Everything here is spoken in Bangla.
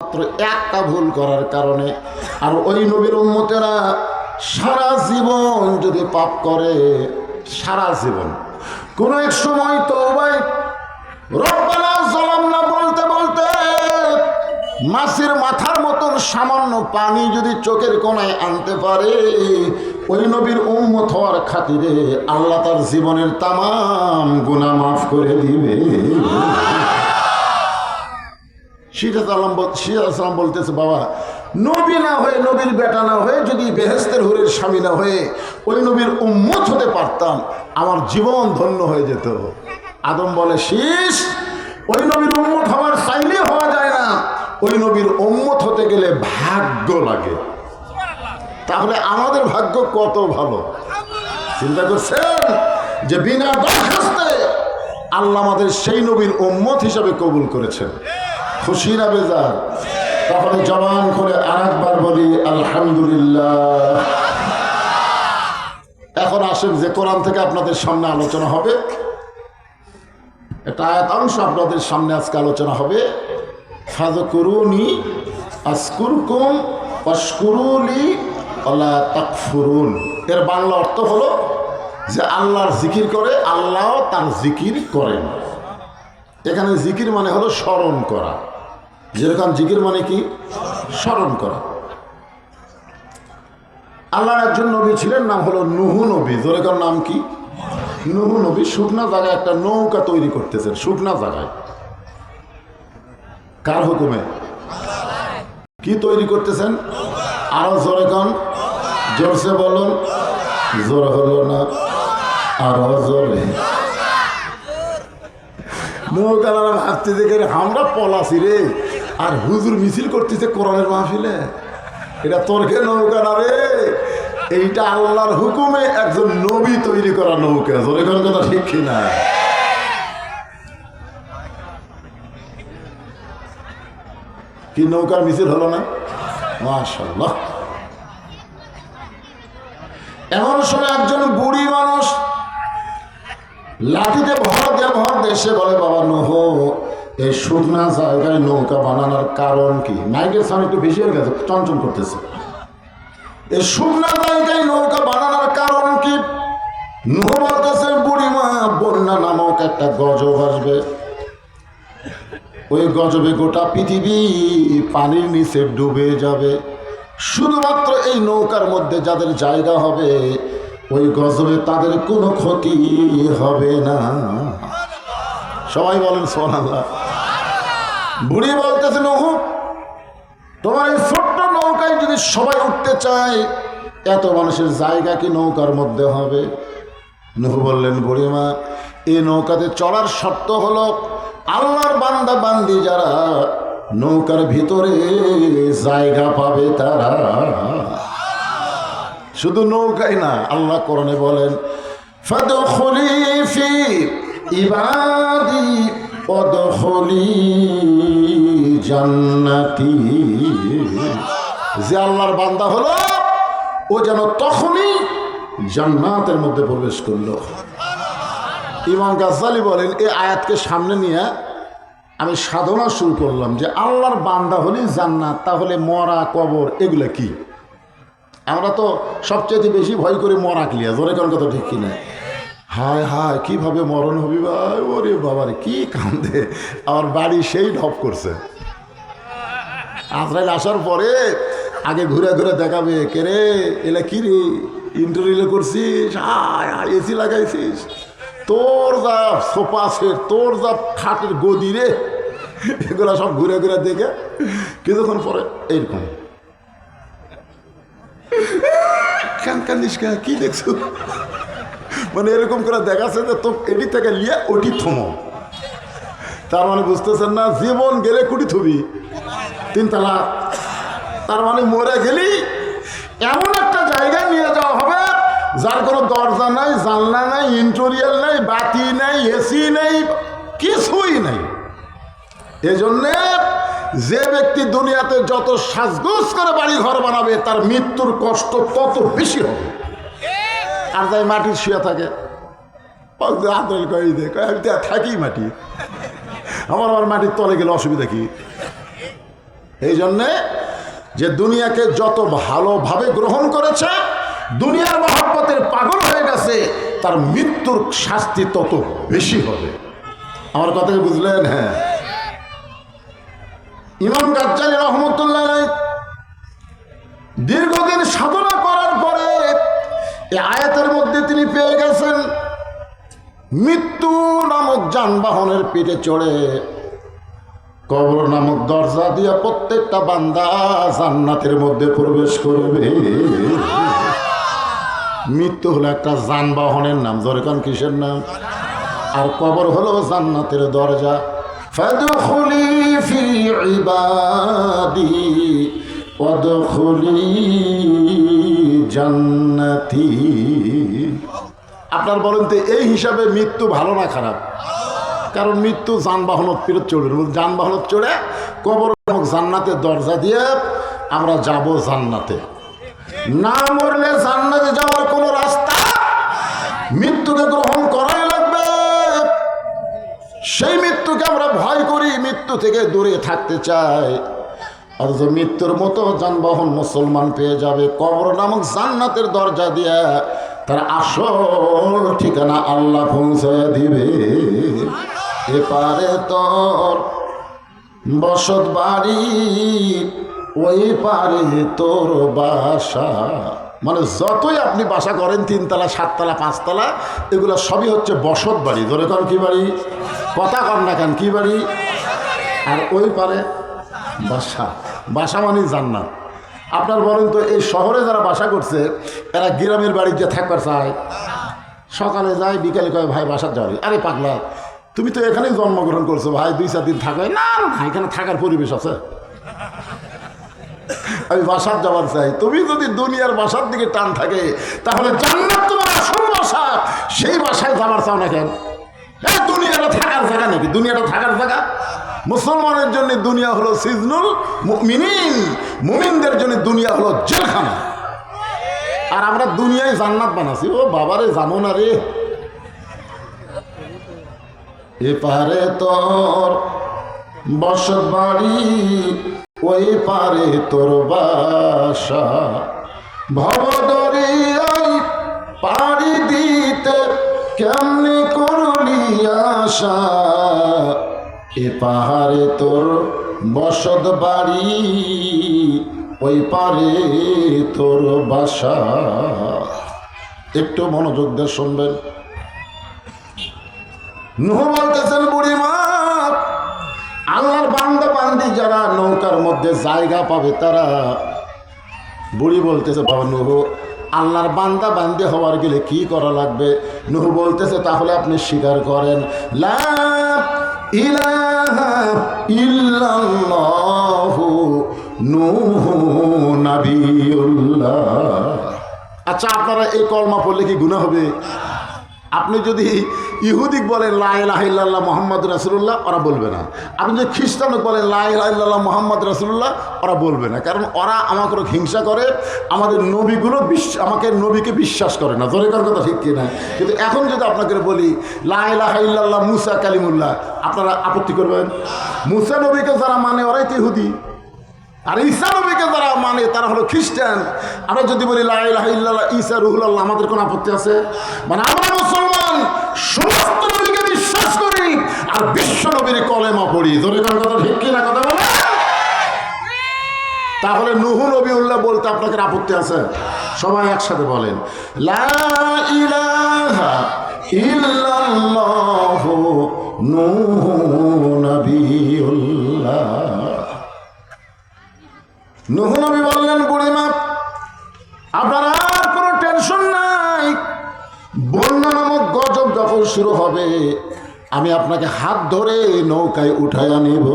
মাত্র একটা ভুল করার কারণে। আর ওই নবীর উম্মতেরা সারা জীবন যদি পাপ করে, সারা জীবন। কোন এক সময় তো ভাই বলতে বলতে মাছের মাথার মতন সামান্য পানি যদি চোখের কোনায় আনতে পারে, ওই নবীর উম্মত হওয়ার খাতিরে আল্লাহ তার জীবনের তামাম গুনাহ মাফ করে দিবে। সিরাজ আলম সিরাজ আলম বলতেছে, বাবা, নবী না হয়ে নবীর বেটা না হয়ে যদি বেহেস্তের হুরের স্বামী না হয়ে ওই নবীর উম্মত হতে পারতাম, আমার জীবন ধন্য হয়ে যেত। আদম বলে শীষ ওই নবীর উম্মত হওয়ার চাইলে হওয়া যায় না। ওই নবীর উম্মত হতে গেলে ভাগ্য লাগে। তাহলে আমাদের ভাগ্য কত ভালো? চিন্তা করছেন? যে বিনা দরখাস্তে আল্লাহ আমাদের সেই নবীর উম্মত হিসাবে কবুল করেছেন। খুশি না বেজার? তাহলে জবান করে আরেকবার বলি, আলহামদুলিল্লাহ। এখন আসেন যে কোরআন থেকে আপনাদের সামনে আলোচনা হবে। এটা আয়াতাংশ আপনাদের সামনে আজকে আলোচনা হবে। ফাজকুরুনি আসকুরকুম অস্কুরুলি আল্লাহ তাকফুরুন। এর বাংলা অর্থ হলো যে আল্লাহর জিকির করে, আল্লাহ তার জিকির করেন। এখানে জিকির মানে হলো স্মরণ করা। যেরকম জিকির মানে কি? স্মরণ করা। আল্লাহর একজন নবী ছিলেন, নাম হলো নুহু নবী। যেরকম নাম কি? নুহু নবী। শুকনা জায়গায় একটা নৌকা তৈরি করতেছেন, শুকনা জায়গায়। কার হুকুমে? কি তৈরি করতেছেন? আরও জোরে জোরসে বলুন। জোর হলো না, আরও জোরে। নৌকালারা ভাবতে দেখে আমরা পলাছি রে। আর হুজুর মিছিল করতেছে কোরআনের মাহফিলে। এটা তোরকে নৌকা না রে। এইটা আল্লাহর হুকুমে একজন নবী তৈরি করা নৌকা। জোরে কোন কথা ঠিক কিনা? কি নৌকার মিছিল হলো না? মাশাল্লাহ এমন সময় একজন বুড়ি মানুষ লাঠিতে ভর দিয়ে ভর দেশে বলে, বাবা নহ এই শুকনা জায়গায় নৌকা বানানোর কারণ কি? নাইটের সামনে একটু বেশি হয়ে গেছে চঞ্চল করতেছে। এই শুকনা জায়গায় নৌকা বানানোর কারণ কি? নুহ বলতেছে, বুড়িমা, বন্যা নামক একটা গজব আসবে। ওই গজবে গোটা পৃথিবী পানির নিচে ডুবে যাবে। শুধুমাত্র এই নৌকার মধ্যে যাদের জায়গা হবে, ওই গজবে তাদের কোনো ক্ষতি হবে না। সবাই বলেন সোনাল্লাহ বুড়ি বলতেছে নহু তোমার এই ছোট্ট নৌকায় যদি সবাই উঠতে চায়, এত মানুষের জায়গা কি নৌকার মধ্যে হবে? নহু বললেন বুড়িমা এই নৌকাতে চড়ার শর্ত হলো আল্লাহর বান্দা বান্দি যারা নৌকার ভিতরে জায়গা পাবে তারা শুধু নৌকাই না, আল্লাহ করণে বলেন, ফাদখুলি ফি ইবাদি জান্নাতি। যে আল্লাহর বান্দা হলো, ও যেন তখনই জান্নাতের মধ্যে প্রবেশ করল। ইমাম গাজ্জালি বলেন এই আয়াতকে সামনে নিয়ে আমি সাধনা শুরু করলাম যে, আল্লাহর বান্দা হলেই জান্নাত, তাহলে মরা, কবর, এগুলো কি? আমরা তো সবচেয়ে বেশি ভয় করি মরা ক্লিয়া জোরে কথা ঠিক কিনা? হায় হায়, কীভাবে মরণ হবি ভাই? ওরে বাবারে, কি কান্দে? আমার বাড়ি সেই ঢপ করছে। আজরাইল আসার পরে আগে ঘুরে ঘুরে দেখাবে, কে রে, এলা কি রে? ইন্টারভিউ করছিস? হায় হায় এসি লাগাইছিস? তোর যা সোফা সেট, তোর যা খাটের গদি রে। এগুলো সব ঘুরে ঘুরে দেখে কিছুক্ষণ পরে এইরকম। কান কান্দিস কা? কি দেখছ? মানে এরকম করে দেখাচ্ছে যে তো এটি থেকে লিয়ে ওটি থমো। তার মানে বুঝতেছেন না, জীবন গেলে কুটি থবি, তিন তালাক তার মানে মরে গেলি এমন একটা জায়গায় নিয়ে যাওয়া হবে, যার কোনো দরজা নাই, জানলা নাই ইন্টোরিয়াল নাই, বাতি নাই, এসি নেই, কিছুই নাই। এজন্যে যে ব্যক্তি দুনিয়াতে যত সাজগোজ করে বাড়ি ঘর বানাবে, তার মৃত্যুর কষ্ট তত বেশি হবে। আর তাই মাটির শুয়ে থাকে। আদল কই দে আমি তো থাকি মাটি। আমার আবার মাটির তলে গেলে অসুবিধা কি? এই জন্যে যে দুনিয়াকে যত ভালোভাবে গ্রহণ করেছে, দুনিয়ার মহাব্বতের পাগল হয়ে গেছে, তার মৃত্যুর শাস্তি তত বেশি হবে। আমার কথা বুঝলেন? হ্যাঁ। ইমাম গাজ্জালি রহমতুল্লাহ দীর্ঘদিন সাধনা করার পরে আয়াতের মধ্যে তিনি পেয়ে গেছেন, মৃত্যু নামক যানবাহনের পিঠে চড়ে। কবর নামক দরজা দিয়ে প্রত্যেকটা বান্দা জান্নাতের মধ্যে প্রবেশ করবে। মৃত্যু হলো একটা যানবাহনের নাম জোরেকান কিসের নাম? আর কবর হলো জান্নাতের দরজা। ফি ইবাদি, ওয়াদখুলি জান্নাতি। আপনার বলেন তো, এই হিসাবে মৃত্যু ভালো না খারাপ? কারণ মৃত্যু যানবাহনত ফিরত চড়বে যানবাহনত চড়ে কবর জান্নাতের দরজা দিয়ে আমরা যাব জান্নাতে। না মরলে জান্নাতে যাওয়ার কোনো রাস্তা মৃত্যুকে গ্রহণ করাই লাগবে। সেই মৃত্যুকে আমরা ভয় করি, মৃত্যু থেকে দূরে থাকতে চাই। অথচ মৃত্যুর মতো যানবাহন মুসলমান পেয়ে যাবে, কবর নামক জান্নাতের দরজা দিয়ে তার আসল ঠিকানা আল্লাহ পৌঁছে দিবে। এপারে তোর বসত বাড়ি, ওই পারে তোর বাসা। মানে যতই আপনি বাসা করেন, তিনতলা, সাততলা, পাঁচতলা, এগুলো সবই হচ্ছে বসত বাড়ি। ধরে কন কী বাড়ি? কথা কন না কেন, কী বাড়ি? আর ওই পারে বাসা। বাসা মানে জান্নাত। আপনার বলেন তো, এই শহরে যারা বাসা করছে, এরা গ্রামের বাড়িতে থাকবার চায়। সকালে যায়, বিকালে কয়, ভাই, বাসার যাবে আরে পাগলা, তুমি তো এখানেই জন্মগ্রহণ করছ, ভাই, দুই, চার দিন থাকবে না না এখানে থাকার পরিবেশ আছে। আমি বাসার যাবার চাই। তুমি যদি দুনিয়ার বাসার দিকে টান থাকে, তাহলে জান্নাত তোমার আসল বাসা। সেই বাসায় যাবার চাও না কেন? এই দুনিয়াটা থাকার জায়গা নাকি? দুনিয়াটা থাকার জায়গা? মুসলমানের জন্য দুনিয়া হলো সিজনুল মিনিন মুমিনদের জন্য দুনিয়া হলো জেলখানা। আর আমরা দুনিয়ায় জান্নাত বানাচ্ছি ও বাবারে, জানো না রে। এপারে তোর বসত বাড়ি, ওই পারে তোর বাসা। ভবদরিয়াই পাড়ি দিতে কেমনি করলি আশা? এ পাহাড়ে তোর বসত বাড়ি, ওই পারে তোর বাসা। একটু মনোযোগ দিয়ে শুনবেন। নুহ বলতেছেন বুড়িমা আল্লাহর বান্দা বান্দি যারা নৌকার মধ্যে জায়গা পাবে তারা বুড়ি বলতেছে, বাবা নুহ, আল্লাহর বান্দা বান্দি হওয়ার গেলে কি করা লাগবে? নুহ বলতেছে, তাহলে আপনি স্বীকার করেন, লা ইলাহা আচ্ছা আপনারা এই কলমা পড়লে কি গুনাহ হবে? আপনি যদি ইহুদিক বলেন লাইলাহিল্লাহ মোহাম্মদ রাসুল্লাহ ওরা বলবে না। আপনি যদি খ্রিস্টানক বলেন লাইলাহিল্লাহ মোহাম্মদ রাসুল্লাহ ওরা বলবে না। কারণ ওরা আমাকে হিংসা করে, আমাদের নবীগুলো বিশ্ব আমাকে নবীকে বিশ্বাস করে না। জোরে করার কথা ঠিক কিনা কিন্তু এখন যদি আপনাকে বলি লাইলাহিল্লাহ মুসা কালিমুল্লাহ আপনারা আপত্তি করবেন? মুসা নবীকে যারা মানে ওরাই তো ইহুদি। আর ঈসা নবীকে যারা মানে তারা হলো খ্রিস্টান। আমরা যদি বলি লাইলাহ ঈসা রুহুল্লাহ আমাদের কোনো আপত্তি আছে? মানে আমরা সমস্ত নবীকে বিশ্বাস করি আর বিশ্ব নবীর কলেমা পড়ি ধরে কথা ঠিক কিনা কথা বলে? তাহলে নুহু নবী উল্লাহ বলতে আপনাকে আপত্তি আছে? সবাই একসাথে বলেন, লা নূহু শুরু আমি আপনাকে হাত ধরে নৌকায় উঠাইয়া নিব।